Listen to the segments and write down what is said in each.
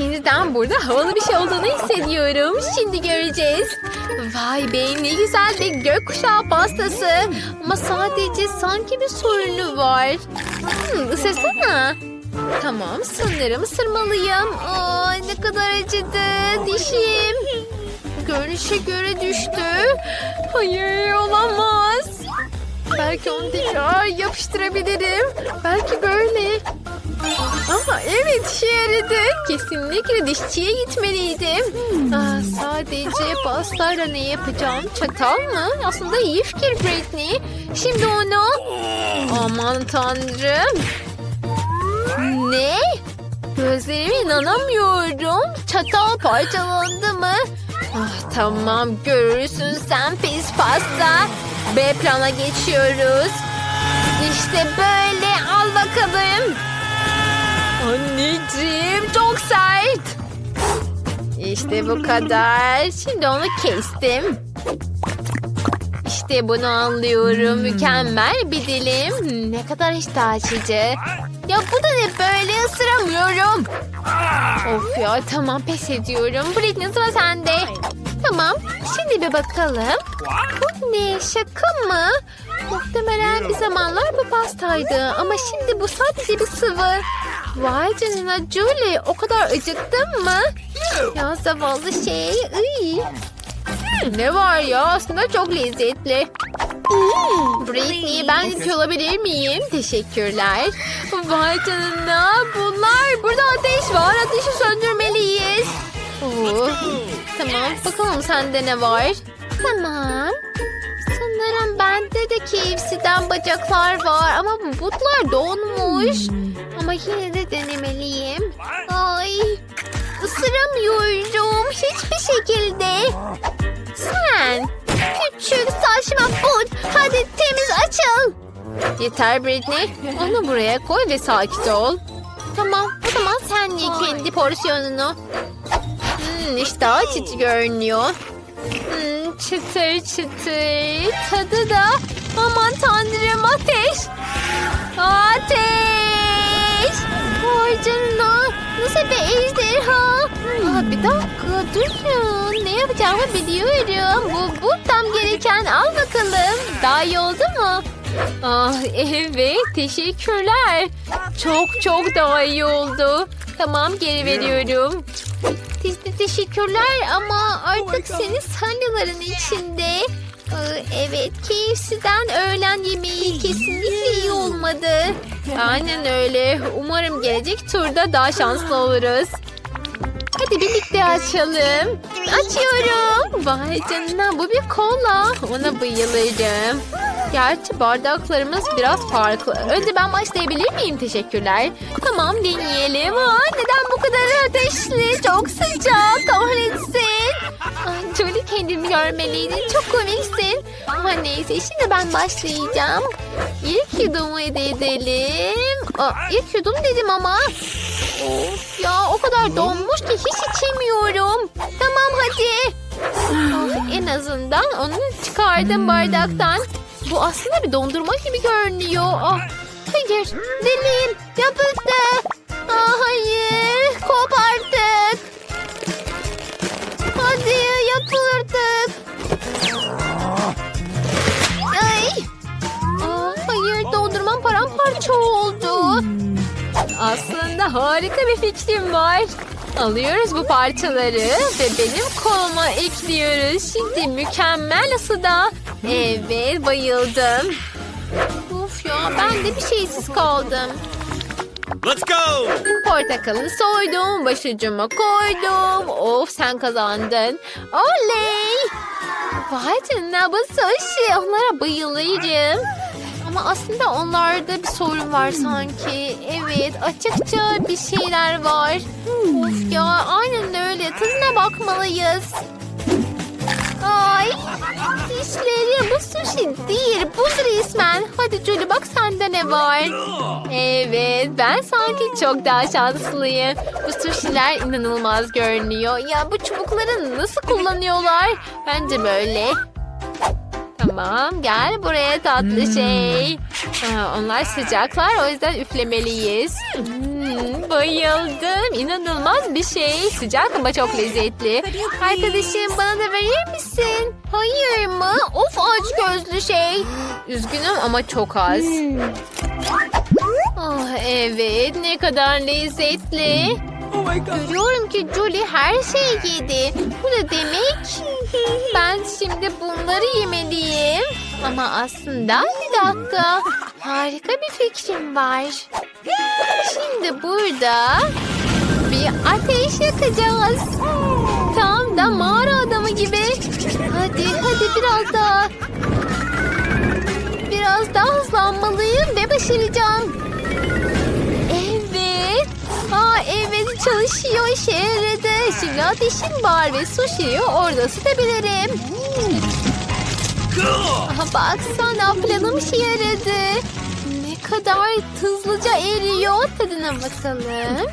Şimdiden burada havalı bir şey olduğunu hissediyorum. Şimdi göreceğiz. Vay be ne güzel bir gökkuşağı pastası. Ama sadece sanki bir sorunu var. Hmm, ısırsana. Tamam sanırım ısırmalıyım. Aa, ne kadar acıdı dişim. Görünüşe göre düştü. Hayır olamaz. Belki onu tekrar yapıştırabilirim. Belki böyle. Ama evet işe yaradı. Kesinlikle dişçiye gitmeliydim. Ah, sadece pastayla ne yapacağım? Çatal mı? Aslında iyi fikir Britney. Şimdi onu... Aman tanrım. Ne? Gözlerime inanamıyorum. Çatal parçalandı mı? Ah, tamam görürsün sen pis pasta. B plana geçiyoruz. İşte böyle al bakalım. Anneciğim çok sert. İşte bu kadar. Şimdi onu kestim. İşte bunu anlıyorum. Mükemmel bir dilim. Hmm, Ne kadar iştah açıcı. Ya bu da ne böyle ısıramıyorum. Of ya tamam pes ediyorum. Britney sıra sende. Tamam şimdi bir bakalım. Bu ne şaka mı? Muhtemelen bir zamanlar bu pastaydı. Ama şimdi bu sadece bir sıvı. Vay canına Julie o kadar acıktın mı? Ya zavallı şey. Iy. Ne var ya aslında çok lezzetli. Britney ben de olabilir miyim? Teşekkürler. Vay canına bunlar burada ateş var ateşi söndürmeliyiz. Tamam bakalım sende ne var? Tamam. Sanırım bende de KFC'den bacaklar var ama bu butlar donmuş. Ama yine de denemeliyim. Ay ısıramıyorum hiçbir şekilde. Sen küçük saçma but hadi temiz açıl. Yeter Britney onu buraya koy ve sakin ol. Tamam o zaman sen ye kendi porsiyonunu. Hmm, işte açıcı görünüyor. Hmm, çıtır çıtır. Tadı da aman tanrım ateş. Ateş. Vay canına. Nasıl bir ejderha. Aa, bir dakika durun. Ne yapacağımı biliyorum. Bu, bu tam gereken. Al bakalım. Daha iyi oldu mu? Ah evet teşekkürler. Çok çok daha iyi oldu. Tamam geri veriyorum. Te- teşekkürler ama artık senin salyaların içinde. Ee, Evet KFC'den öğlen yemeği kesinlikle iyi olmadı. Aynen öyle. Umarım gelecek turda daha şanslı oluruz. Hadi birlikte açalım. Açıyorum. Vay canına bu bir kola. Ona bayılırım. Gerçi bardaklarımız biraz farklı. Önce ben başlayabilir miyim? Teşekkürler. Tamam deneyelim. Aa, neden bu kadar ateşli? Çok sıcak. Kahretsin. Ay, Julie kendini görmeliydin. Çok komiksin. Ama neyse şimdi ben başlayacağım. İlk yudumu edelim. Aa, ilk yudum dedim ama. Of ya o kadar donmuş ki hiç içemiyorum. Tamam hadi. Ah, en azından onu çıkardım bardaktan. Bu aslında bir dondurma gibi görünüyor. Ah, hayır dilim yapıldı. Ah, hayır kop artık. Hadi yapılırdık. Ay. Ah, hayır dondurmam paramparça oldu. Aslında harika bir fikrim var. Alıyoruz bu parçaları ve benim koluma ekliyoruz. Şimdi mükemmel ısıda. Evet bayıldım. Of ya ben de bir şeysiz kaldım. Let's go! Portakalı soydum, başucuma koydum. Of sen kazandın. Oley! Vay canına bu sushi. Onlara bayılırım. Aslında onlarda bir sorun var sanki. Evet açıkça bir şeyler var. Of ya aynen öyle. Tadına bakmalıyız. Ay dişleri bu sushi değil buz resmen. Hadi Julie bak sende ne var. Evet ben sanki çok daha şanslıyım. Bu sushiler inanılmaz görünüyor. Ya bu çubukları nasıl kullanıyorlar? Bence böyle. Tamam gel buraya tatlı şey. Ha, onlar sıcaklar o yüzden üflemeliyiz. Hmm, bayıldım. İnanılmaz bir şey. Sıcak ama çok lezzetli. Arkadaşım bana da verir misin? Hayır mı? Of aç gözlü şey. Üzgünüm ama çok az. Ah evet ne kadar lezzetli. Görüyorum ki Julie her şeyi yedi. Bu da demek ben şimdi bunları yemeliyim. Ama aslında bir dakika. Harika bir fikrim var. Şimdi burada bir ateş yakacağız. Tam da mağara adamı gibi. Hadi hadi biraz daha. Biraz daha hızlanmalıyım ve başaracağım. Çalışıyor yaradı. Şimdi ateşim var ve sushi'yi orada ısıtabilirim. Baksana planım işe yaradı. Ne kadar hızlıca eriyor. Tadına bakalım.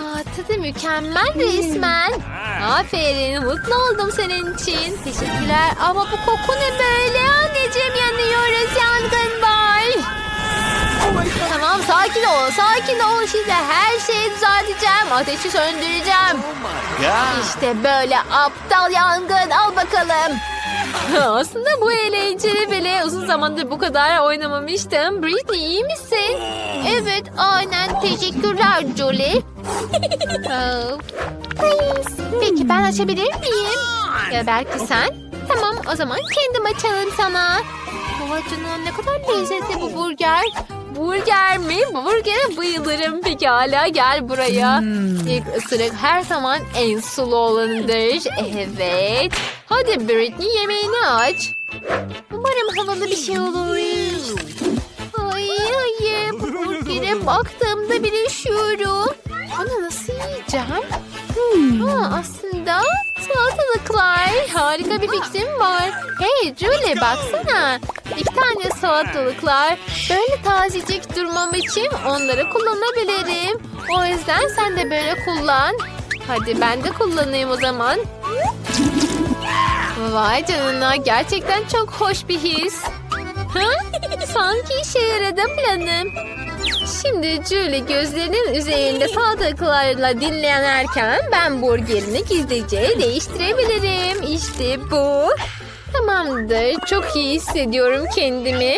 Aa, tadı mükemmel resmen. Aferin mutlu oldum senin için. Teşekkürler ama bu koku ne böyle? Anneciğim yanıyoruz yangın var. Tamam sakin ol sakin ol. Şimdi her şeyi düzelteceğim. Ateşi söndüreceğim. God. İşte böyle aptal yangın al bakalım. Aslında bu eğlenceli bile uzun zamandır bu kadar oynamamıştım. Britney iyi misin? Evet aynen teşekkürler Julie. Oh. Peki ben açabilir miyim? Ya belki sen? Tamam o zaman kendim açalım sana. Vay canına ne kadar lezzetli bu burger. Burger mi? Bu burgere bayılırım. Pekala gel buraya. İlk ısırık her zaman en sulu olanıdır. Evet. Hadi Britney yemeğini aç. Umarım havalı bir şey olur. Ay hayır. Bu burgere baktığımda bile üşüyorum. Onu Harika bir fikrim var. Hey Julie baksana. İki tane salatalıklar. Böyle tazecik durmam için onları kullanabilirim. O yüzden sen de böyle kullan. Hadi ben de kullanayım o zaman. Vay canına gerçekten çok hoş bir his. Ha? Sanki işe yaradı planım. Şimdi Julie gözlerinin üzerinde salatalıklarla dinlenirken ben burgerini gizlice değiştirebilirim. İşte bu. Tamamdır. Çok iyi hissediyorum kendimi.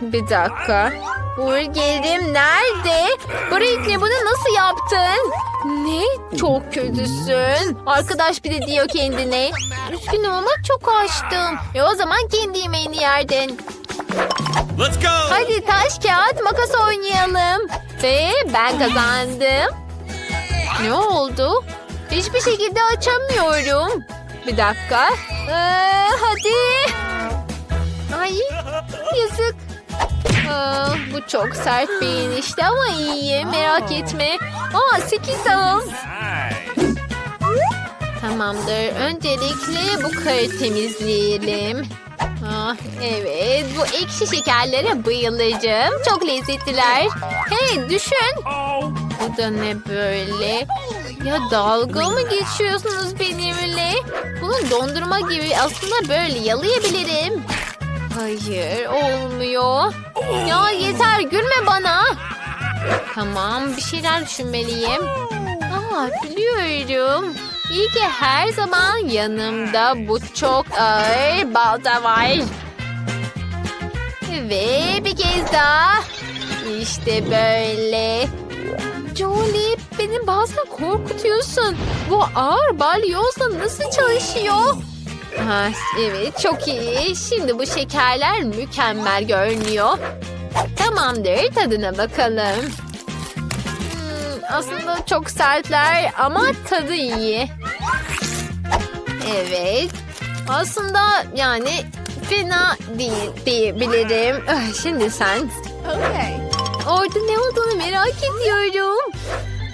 Bir dakika. Burgerim nerede? Britney bunu nasıl yaptın? Ne? Çok kötüsün. Arkadaş bir de diyor kendine. Üzgünüm ama çok açtım. E o zaman kendi yemeğini yerdin. Let's go. Hadi taş kağıt makas oynayalım. Ve ben kazandım. Ne oldu? Hiçbir şekilde açamıyorum. Bir dakika. Ee, hadi. Ay yazık. Aa, bu çok sert bir inişti ama iyi merak etme. Aa 8 al. Nice. Tamamdır. Öncelikle bu karı temizleyelim. Ah, evet, bu ekşi şekerlere bayılacağım. Çok lezzetliler. Hey, düşün. Bu da ne böyle? Ya dalga mı geçiyorsunuz benimle? Bunu dondurma gibi aslında böyle yalayabilirim. Hayır, olmuyor. Ya yeter, gülme bana. Tamam, bir şeyler düşünmeliyim. Aa, biliyorum. İyi ki her zaman yanımda bu çok ağır balta var. Ve bir kez daha. İşte böyle. Jolie beni bazen korkutuyorsun. Bu ağır balyozla nasıl çalışıyor? Ha, evet çok iyi. Şimdi bu şekerler mükemmel görünüyor. Tamamdır tadına bakalım. Hmm, aslında çok sertler ama tadı iyi. Evet. Aslında yani fena değil diyebilirim. Ah, Şimdi sen. Orada ne olduğunu merak ediyorum.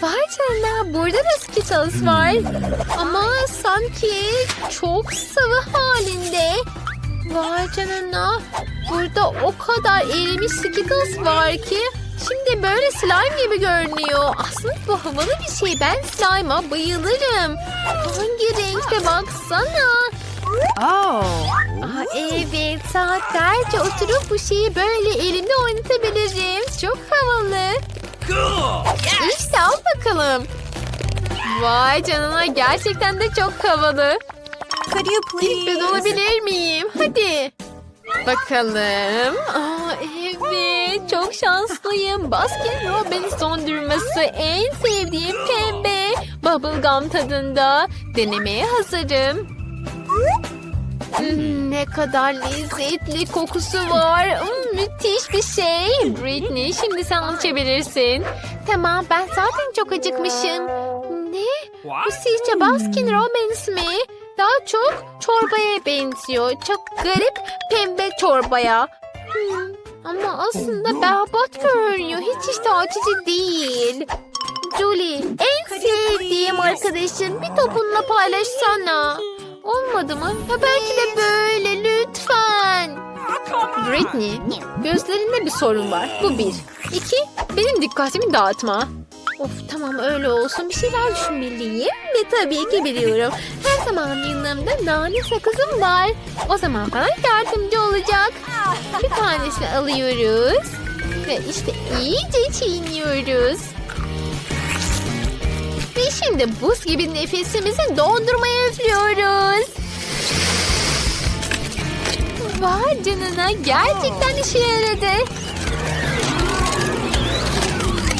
Vay canına burada da Skittles var. Ama sanki çok sıvı halinde. Vay canına. Burada o kadar erimiş Skittles var ki. Şimdi böyle slime gibi görünüyor. Aslında bu havalı bir şey. Ben slime'a bayılırım. Hangi renkte baksana. Aa, evet saatlerce oturup bu şeyi böyle elimde oynatabilirim. Çok havalı. İşte al bakalım. Vay canına gerçekten de çok havalı. Could you Ben please? olabilir miyim? Hadi. Bakalım. Aa, evet çok şanslıyım. Baskin Robbins dondurması en sevdiğim pembe. Bubblegum tadında. Denemeye hazırım. Hmm, ne kadar lezzetli kokusu var. Hmm, müthiş bir şey. Britney şimdi sen açabilirsin. Tamam ben zaten çok acıkmışım. Ne? Bu sizce Baskin Robbins mi? Daha çok çorbaya benziyor. Çok garip pembe çorbaya. Hmm, ama aslında berbat görünüyor. Hiç işte açıcı değil. Julie, en sevdiğim arkadaşın bir topunla paylaşsana. Olmadı mı? Ya belki de böyle lütfen. Britney, gözlerinde bir sorun var. Bu bir. İki, benim dikkatimi dağıtma. Of tamam öyle olsun. Bir şeyler düşünmeliyim. Ve tabii ki biliyorum. Her zaman yanımda nane sakızım var. O zaman bana yardımcı olacak. Bir tanesini alıyoruz. Ve işte iyice çiğniyoruz. Ve şimdi buz gibi nefesimizi dondurmaya üflüyoruz. Vay canına gerçekten işe yaradı.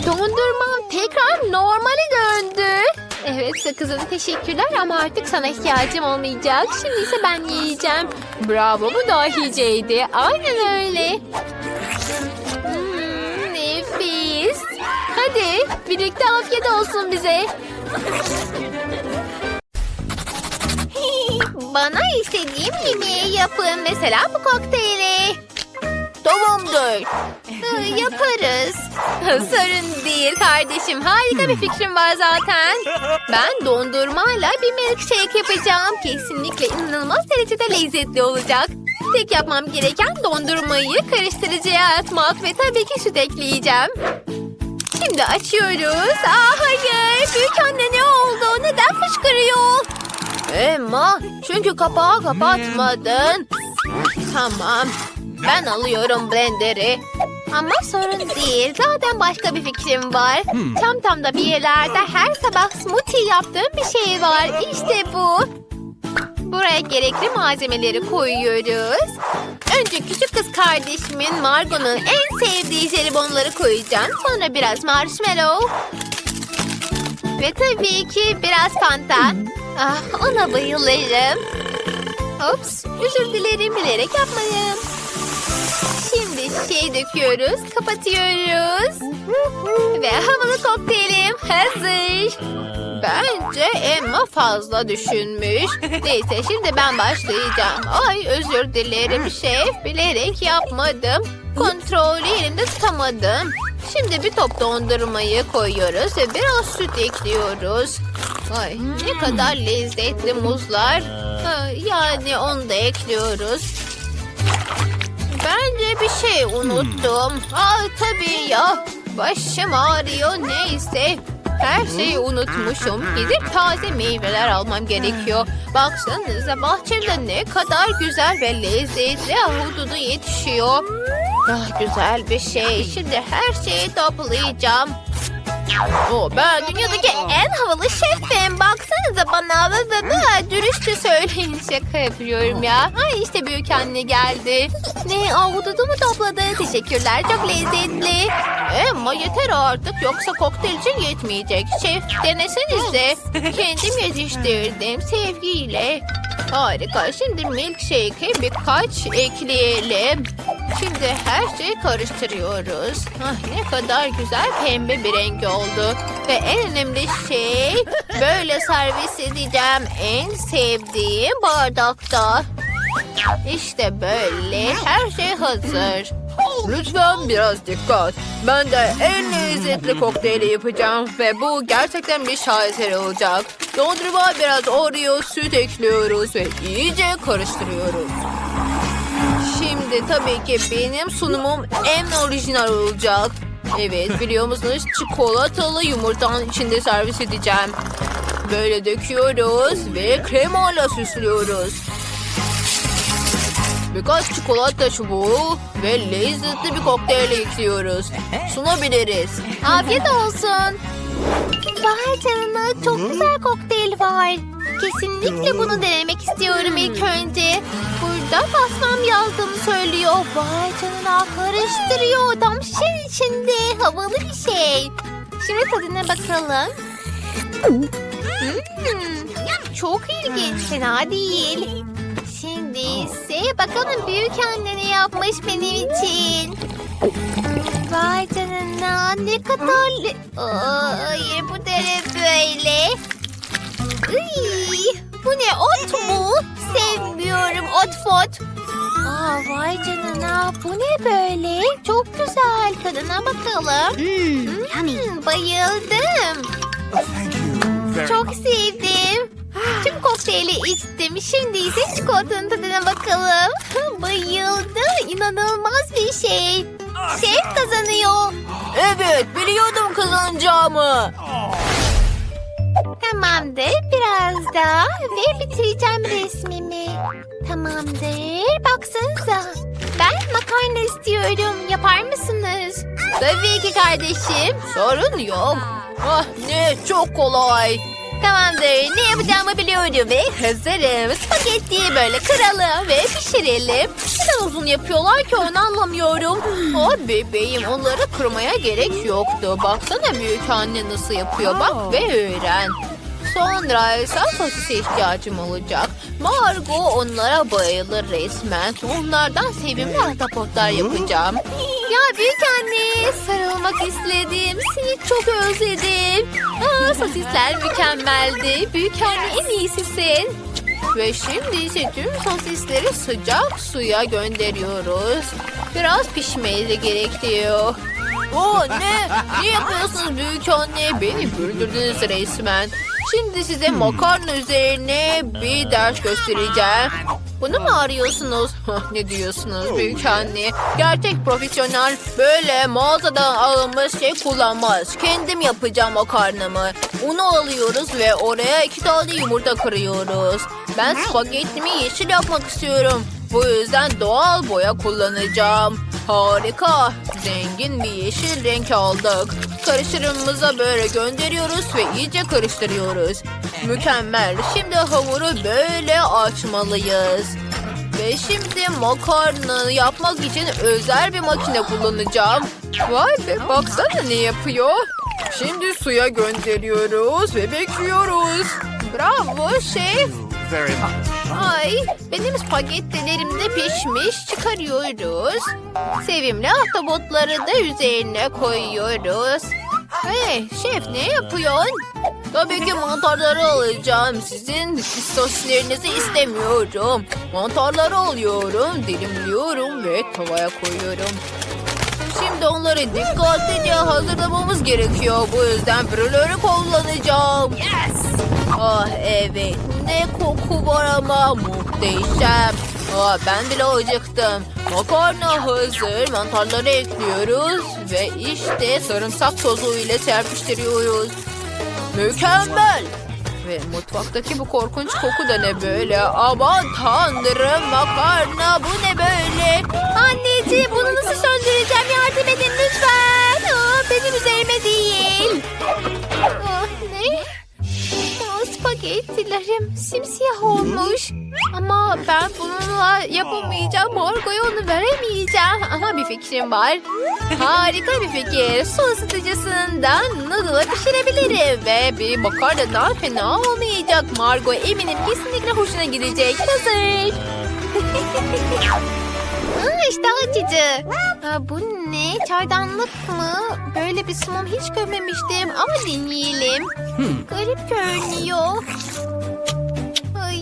Dondurmam tekrar normale döndü. Evet sakızın teşekkürler ama artık sana ihtiyacım olmayacak. Şimdi ise ben yiyeceğim. Bravo bu dahiceydi. Aynen öyle. Hmm, nefis. Hadi birlikte afiyet olsun bize. Bana istediğim yemeği yapın. Mesela bu kokteyli. Tamamdır. Hı, Yaparız. Sorun değil kardeşim. Harika bir fikrim var zaten. Ben dondurmayla bir milkshake yapacağım. Kesinlikle inanılmaz derecede lezzetli olacak. Tek yapmam gereken dondurmayı karıştırıcıya atmak ve tabii ki süt ekleyeceğim. Şimdi açıyoruz. Aa hayır. Büyük anne ne oldu? Neden fışkırıyor? Emma çünkü kapağı kapatmadın. Tamam. Ben alıyorum blenderı. Ama sorun değil. Zaten başka bir fikrim var. Tam tam da bir yerlerde her sabah smoothie yaptığım bir şey var. İşte bu. Buraya gerekli malzemeleri koyuyoruz. Önce küçük kız kardeşimin Margot'un en sevdiği jelibonları koyacağım. Sonra biraz marshmallow. Ve tabii ki biraz fanta. Ah, ona bayılırım. Ops, özür dilerim bilerek yapmayın. Şey döküyoruz, kapatıyoruz. Ve havalı kokteylim hazır. Bence Emma fazla düşünmüş. Neyse şimdi ben başlayacağım. Ay özür dilerim şef. Bilerek yapmadım. Kontrolü elimde tutamadım. Şimdi bir top dondurmayı koyuyoruz ve biraz süt ekliyoruz. Ay ne kadar lezzetli muzlar. Yani onu da ekliyoruz. Bence bir şey unuttum. Aa tabii ya. Başım ağrıyor neyse. Her şeyi unutmuşum. Gidip taze meyveler almam gerekiyor. Baksanıza bahçemde ne kadar güzel ve lezzetli ahududu yetişiyor. Ah güzel bir şey. Şimdi her şeyi toplayacağım. O ben dünyadaki en havalı şefim. Baksanıza bana. Ve, ve, dürüstçe söyleyin şaka yapıyorum ya. Ay işte büyük anne geldi. Ne avududu mu topladı? Teşekkürler çok lezzetli. Ama yeter artık yoksa kokteyl için yetmeyecek. Şef denesenize. Kendim yetiştirdim sevgiyle. Harika. Şimdi milkshake'e birkaç ekleyelim. Şimdi her şeyi karıştırıyoruz. Ah, ne kadar güzel pembe bir renk oldu. Ve en önemli şey böyle servis edeceğim en sevdiğim bardakta. İşte böyle her şey hazır. Lütfen biraz dikkat. Ben de en lezzetli kokteyli yapacağım ve bu gerçekten bir şaheser olacak. Dondurma biraz Oreo süt ekliyoruz ve iyice karıştırıyoruz. Şimdi tabii ki benim sunumum en orijinal olacak. Evet biliyor musunuz çikolatalı yumurtanın içinde servis edeceğim. Böyle döküyoruz ve kremayla süslüyoruz. Birkaç çikolata çubuğu ve lezzetli bir kokteyl ekliyoruz. Sunabiliriz. Afiyet olsun. Vay canına çok güzel kokteyl var. Kesinlikle bunu denemek istiyorum ilk önce. Burada basmam yazdığını söylüyor. Vay canına karıştırıyor. Tam şişenin içinde. Havalı bir şey. Şimdi tadına bakalım. Hmm, çok ilginç. Fena değil. Şimdi ise bakalım büyük anne ne yapmış benim için. Vay canına ne kadar... Hayır bu da ne böyle? Iy, bu ne ot mu? Sevmiyorum ot fot. Aa, vay canına bu ne böyle? Çok güzel tadına bakalım. Hmm, bayıldım. Thank you. Very Çok sevdim. Tüm kokteyli içtim. Şimdi ise çikolatanın tadına bakalım. Bayıldım. İnanılmaz bir şey. Şef kazanıyor. Evet biliyordum kazanacağımı. Tamamdır. Biraz daha ve bitireceğim resmimi. Tamamdır. Baksanıza. Ben makarna istiyorum. Yapar mısınız? Tabii ki kardeşim. Sorun yok. Ah ne çok kolay. Tamamdır. Ne yapacağımı biliyorum ve hazırım. Spagettiyi böyle kıralım ve pişirelim. Neden uzun yapıyorlar ki onu anlamıyorum. Ah bebeğim onları kırmaya gerek yoktu. Baksana büyük anne nasıl yapıyor bak ve öğren. Sonra ise sosise ihtiyacım olacak. Margot onlara bayılır resmen. Onlardan sevimli ahtapotlar yapacağım. Ya büyük anne sarılmak istedim. Seni çok özledim. Aa, sosisler mükemmeldi. Büyük anne en iyisisin. Ve şimdi ise tüm sosisleri sıcak suya gönderiyoruz. Biraz pişmeyi gerekiyor. Oo ne? Ne yapıyorsunuz büyük anne? Beni güldürdünüz resmen. Şimdi size makarna üzerine bir ders göstereceğim. Bunu mu arıyorsunuz? Ne diyorsunuz büyük anne? Gerçek profesyonel böyle mağazadan alınmış şey kullanmaz. Kendim yapacağım makarnamı. Unu alıyoruz ve oraya iki tane yumurta kırıyoruz. Ben spagettimi yeşil yapmak istiyorum. Bu yüzden doğal boya kullanacağım. Harika. Zengin bir yeşil renk aldık. Karıştırımımıza böyle gönderiyoruz ve iyice karıştırıyoruz. Mükemmel. Şimdi hamuru böyle açmalıyız. Ve şimdi makarna yapmak için özel bir makine kullanacağım. Vay be baksana ne yapıyor. Şimdi suya gönderiyoruz ve bekliyoruz. Bravo şef. Very hot. Ay benim spagettilerim de pişmiş çıkarıyoruz. Sevimli ahtapotları da üzerine koyuyoruz. Hey şef ne yapıyorsun? Tabii ki mantarları alacağım. Sizin sosislerinizi istemiyorum. Mantarları alıyorum, dilimliyorum ve tavaya koyuyorum. Şimdi onları dikkatlice hazırlamamız gerekiyor. Bu yüzden brülörü kullanacağım. Ah evet. Ne koku var ama muhteşem. Ah ben bile acıktım. Makarna hazır. Mantarları ekliyoruz. Ve işte sarımsak tozu ile serpiştiriyoruz. Mükemmel. Ve mutfaktaki bu korkunç koku da ne böyle? Aman tanrım makarna bu ne böyle? Anneciğim bunu nasıl söndüreceğim? Yardım edin lütfen. Aa, benim üzerime değil. Aa, spagettilerim simsiyah olmuş. Ama ben bununla yapamayacağım. Margo'ya onu veremeyeceğim. Ama bir fikrim var. Harika bir fikir. Su ısıtıcısından noodle'ı pişirebilirim. Ve bir makarnadan fena olmayacak. Margo eminim kesinlikle hoşuna gidecek. Hazır. Aa, işte açıcı. Aa, bu ne? Çaydanlık mı? Böyle bir sunum hiç görmemiştim ama deneyelim. Garip görünüyor. Ay,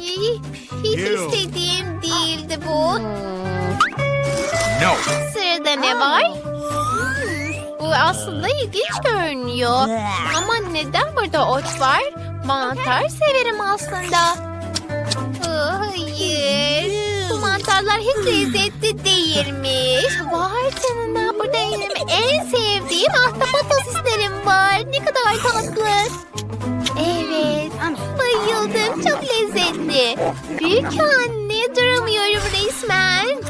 hiç Ew. istediğim değildi bu. No. Sırada ne var? Hmm, bu aslında ilginç görünüyor. Ama neden burada ot var? Mantar severim aslında. Hayır. Mantarlar hiç lezzetli değilmiş. Vay canına burada benim en sevdiğim ahtapot sosislerim var. Ne kadar tatlı. Evet. Bayıldım. Çok lezzetli. Büyük anne duramıyorum resmen.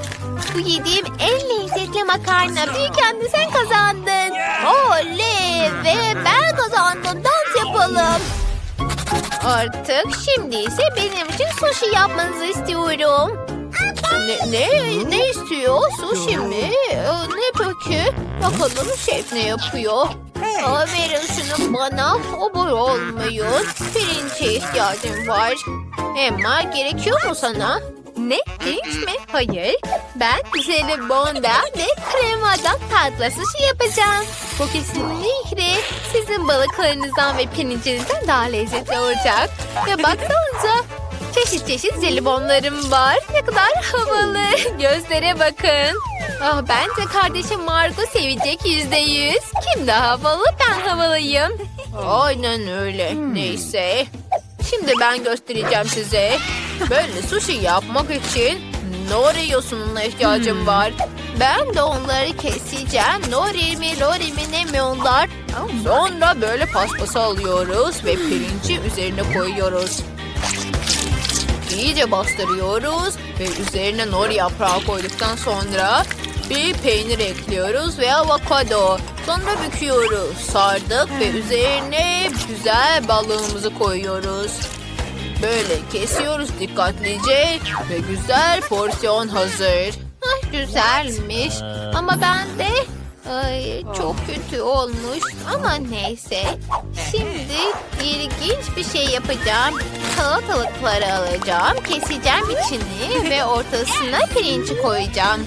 Bu yediğim en lezzetli makarna. Büyük anne sen kazandın. Oley ve ben kazandım. Dans yapalım. Artık şimdi ise benim için sushi yapmanızı istiyorum. Ne, ne, ne istiyor? Sushi mi? Ee, Ne peki? Bakalım şef ne yapıyor? Aa, verin şunu bana. O boy olmuyor. Pirinçe ihtiyacım var. Emma gerekiyor mu sana? Ne? Pirinç mi? Hayır. Ben jelibondan ve kremadan tatlı sushi yapacağım. Bu kesinlikle sizin balıklarınızdan ve pirincinizden daha lezzetli olacak. Ya baksanıza. Çeşit çeşit jelibonlarım var. Ne kadar havalı. Gözlere bakın. Ah, bence kardeşim Margot sevecek yüzde yüz. Kim daha havalı? Ben havalıyım. Aynen öyle. Neyse. Şimdi ben göstereceğim size. Böyle sushi yapmak için nori yosununa ihtiyacım var. Ben de onları keseceğim. Nori mi, lori mi ne mi onlar? Sonra böyle paspası alıyoruz ve pirinci üzerine koyuyoruz. İyice bastırıyoruz ve üzerine nori yaprağı koyduktan sonra bir peynir ekliyoruz ve avokado. Sonra büküyoruz, sardık ve üzerine güzel balığımızı koyuyoruz. Böyle kesiyoruz dikkatlice ve güzel porsiyon hazır. Ah, güzelmiş. Ama ben de ay, çok kötü olmuş. Ama neyse. Şimdi ilginç bir şey yapacağım. Salatalıkları alacağım. Keseceğim içini ve ortasına pirinci koyacağım.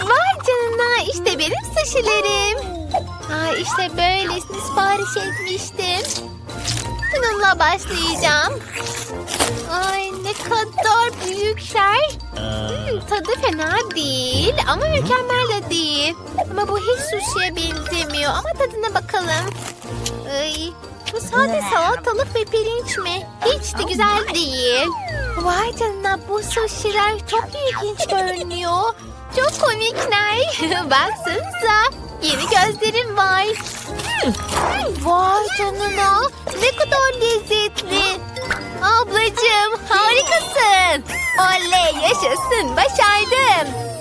Vay canına işte benim sushilerim. Aa, işte böylesini sipariş etmiştim. Bununla başlayacağım. Ay kadar büyükler. Hmm, tadı fena değil ama mükemmel de değil. Ama bu hiç sushi'ye benzemiyor ama tadına bakalım. Ay, bu sade salatalık ve pirinç mi? Hiç de güzel değil. Vay canına bu sushi'ler çok ilginç görünüyor. Çok komikler. Baksanıza yeni gözlerim var. Vay canına ne kadar lezzetli. Ablacığım harikasın. Oley yaşasın başardım.